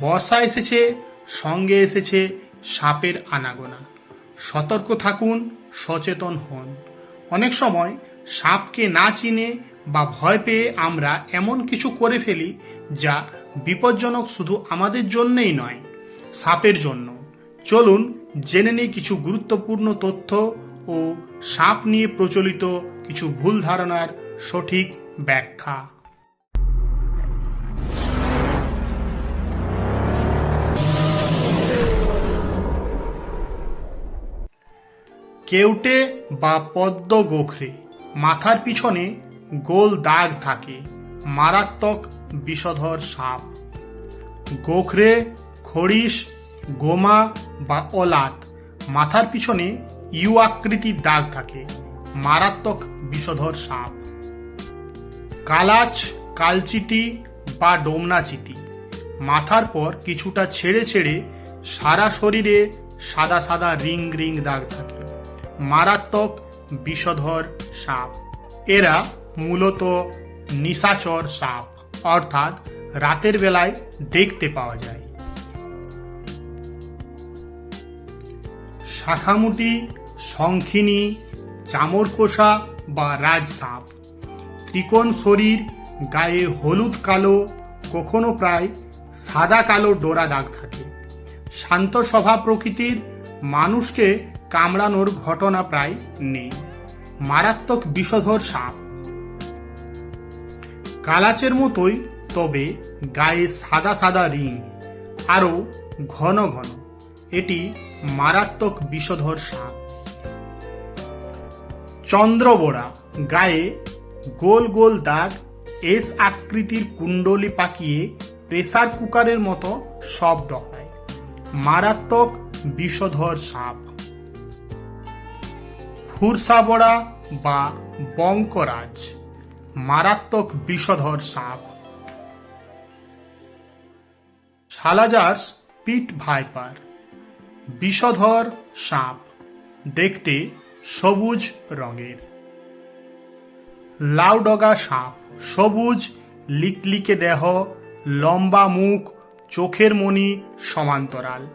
বর্ষা এসেছে, সঙ্গে এসেছে সাপের আনাগোনা। সতর্ক থাকুন, সচেতন হন। অনেক সময় সাপকে না চিনে বা ভয় পেয়ে আমরা এমন কিছু করে ফেলি যা বিপজ্জনক শুধু আমাদের জন্যই নয়, সাপের জন্য। চলুন জেনে নিই কিছু গুরুত্বপূর্ণ তথ্য ও সাপ নিয়ে প্রচলিত কিছু ভুল ধারণার সঠিক ব্যাখ্যা। কেউটে বা পদ্ম গোখরে। মাথার পিছনে গোল দাগ থাকে, মারাত্মক বিষধর সাপ। গোখরে, খড়িস, গোমা বা অলাত মাথার পিছনে ইউ আকৃতির দাগ থাকে, মারাত্মক বিষধর সাপ। কালাচ কালচিতি বা ডোমনাচিতি মাথার পর কিছুটা ছেড়ে ছেড়ে সারা শরীরে সাদা সাদা রিং রিং দাগ থাকে। মারাত্মক বিষধর সাপ। এরা মূলত নিশাচর সাপ, অর্থাৎ রাতের বেলায় দেখতে পাওয়া যায়। শাখামুটি, শঙ্খিনী, চামরকোষা বা রাজসাপ ত্রিকোণ শরীর, গায়ে হলুদ কালো, কখনো প্রায় সাদা কালো ডোরা দাগ থাকে। শান্ত স্বভাব প্রকৃতির মানুষকে কামড়ানোর ঘটনা প্রায় নেই। মারাত্মক বিষধর সাপ। কালাচের মতোই, তবে গায়ে সাদা সাদা রিং, আরও ঘন ঘন। এটি মারাত্মক বিষধর সাপ। চন্দ্রবোড়া গায়ে গোল গোল দাগ, এস আকৃতির কুণ্ডলি পাকিয়ে প্রেসার কুকারের মতো শব্দ হয়। মারাত্মক বিষধর সাপ। ফুরসাবড়া বা বঙ্করাজ, মারাত্মক বিষধর সাপ। সালাজার্স পিট ভাইপার, বিষধর সাপ, দেখতে সবুজ রঙের। লাউডগা সাপ, সবুজ, লিকলিকে দেহ, লম্বা মুখ, চোখের মণি সমান্তরাল।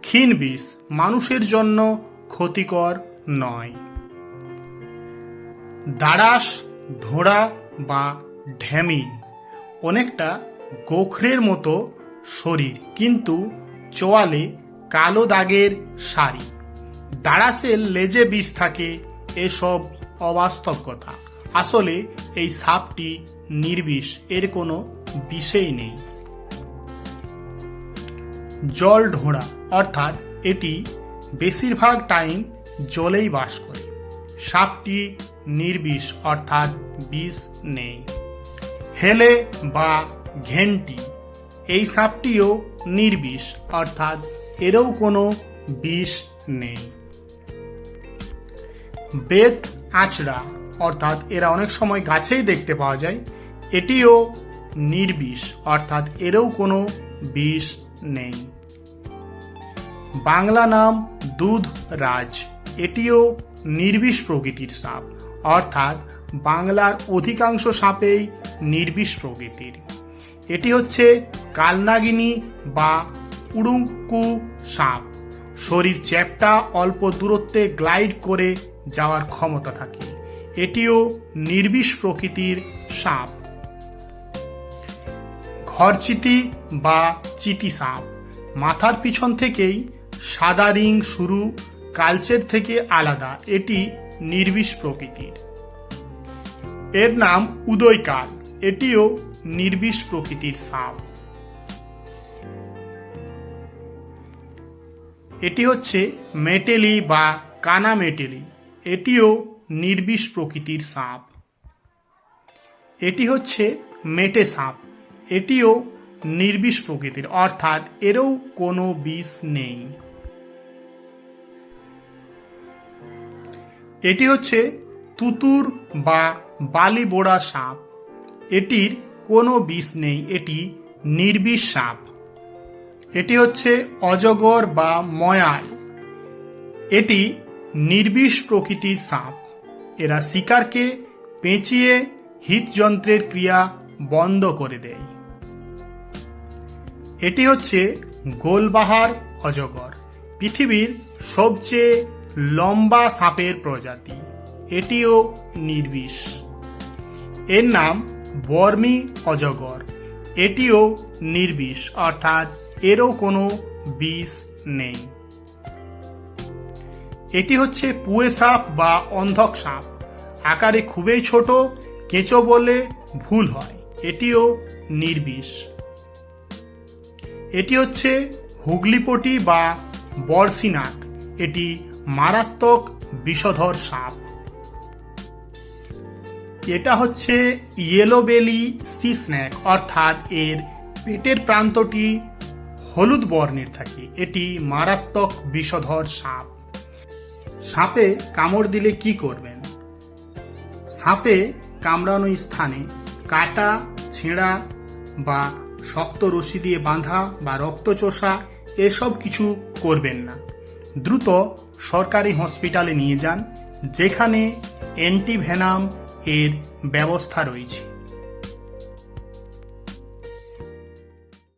ক্ষীণ বিষ, মানুষের জন্য ক্ষতিকর নয়। দাড়াস ঢোড়া বা ঢ্যামিন অনেকটা গোখরের মতো শরীর, কিন্তু চোয়ালে কালো দাগের শাড়ি। দাঁড়াসের লেজে বিষ থাকে এসব অবাস্তব কথা আসলে এই সাপটি নির্বিষ, এর কোনো বিষই নেই। জল ঢোড়া, অর্থাৎ এটি বেশিরভাগ টাইম জলেই বাস করে। সাপটি নির্বিষ অর্থাৎ বিষ নেই। হেলে বা ঘেন্টি, এই সাপটিও নির্বিষ অর্থাৎ এরও কোনো বিষ নেই। বেত আঁচড়া, অর্থাৎ এরা অনেক সময় গাছেই দেখতে পাওয়া যায়, এটিও নির্বিষ অর্থাৎ এরও কোনো বিষ নেই। বাংলা নাম দুধ রাজ এটিও নির্বিষ প্রকৃতির সাপ। অর্থাৎ বাংলার অধিকাংশ সাপেই নির্বিষ প্রকৃতির। এটি হচ্ছে কালনাগিনী বা উড়ুঙ্কু সাপ। শরীর চ্যাপ্টা অল্প দূরত্বে গ্লাইড করে যাওয়ার ক্ষমতা থাকে। এটিও নির্বিষ প্রকৃতির সাপ। ঘরচিতি বা চিতি সাপ। মাথার পিছন থেকেই সাদা রিং শুরু, কালচের থেকে আলাদা। এটি নির্বিষ প্রকৃতির। এর নাম উদয়কাল। এটিও নির্বিষ প্রকৃতির সাপ এটি হচ্ছে মেটেলি বা কানা মেটেলি। এটিও নির্বিষ প্রকৃতির সাপ এটি হচ্ছে মেটে সাপ এটিও নির্বিষ প্রকৃতির। অর্থাৎ এরও কোনো বিষ নেই। এটি হচ্ছে তুতুর বা বালিবোড়া সাপ। এটির কোনো বিষ নেই, এটি নির্বিষ সাপ। এটি হচ্ছে অজগর বা ময়াল। এটি নির্বিষ প্রকৃতির সাপ। এরা শিকারকে পেঁচিয়ে হৃদযন্ত্রের ক্রিয়া বন্ধ করে দেয়। এটি হচ্ছে গোলবাহার অজগর। পৃথিবীর সবচেয়ে লম্বা সাপের প্রজাতি। এটিও নির্বিষ। এর নাম বর্মি অজগর। এটিও নির্বিষ, অর্থাৎ এরও কোনো বিষ নেই। এটি হচ্ছে পুয়ে সাপ বা অন্ধক সাপ। আকারে খুবই ছোট, কেঁচো বলে ভুল হয়। এটিও নির্বিষ। এটি হচ্ছে হুগলিপটি বা বর্ষিনাক এটি মারাত্মক বিষধর সাপ। এটা হচ্ছে ইয়েলো বেলি সি স্ন্যাক অর্থাৎ এর পেটের প্রান্তটি হলুদ বর্ণের থাকে। এটি মারাত্মক বিষধর সাপ। সাপে কামড় দিলে কি করবেন? সাপে কামড়ানো স্থানে কাটা, ছেঁড়া বা শক্ত রশি দিয়ে বাঁধা বা রক্ত চোষা এসব কিছু করবেন না। দ্রুত সরকারি হসপিটালে নিয়ে যান যেখানে অ্যান্টিভেনাম এর ব্যবস্থা রয়েছে।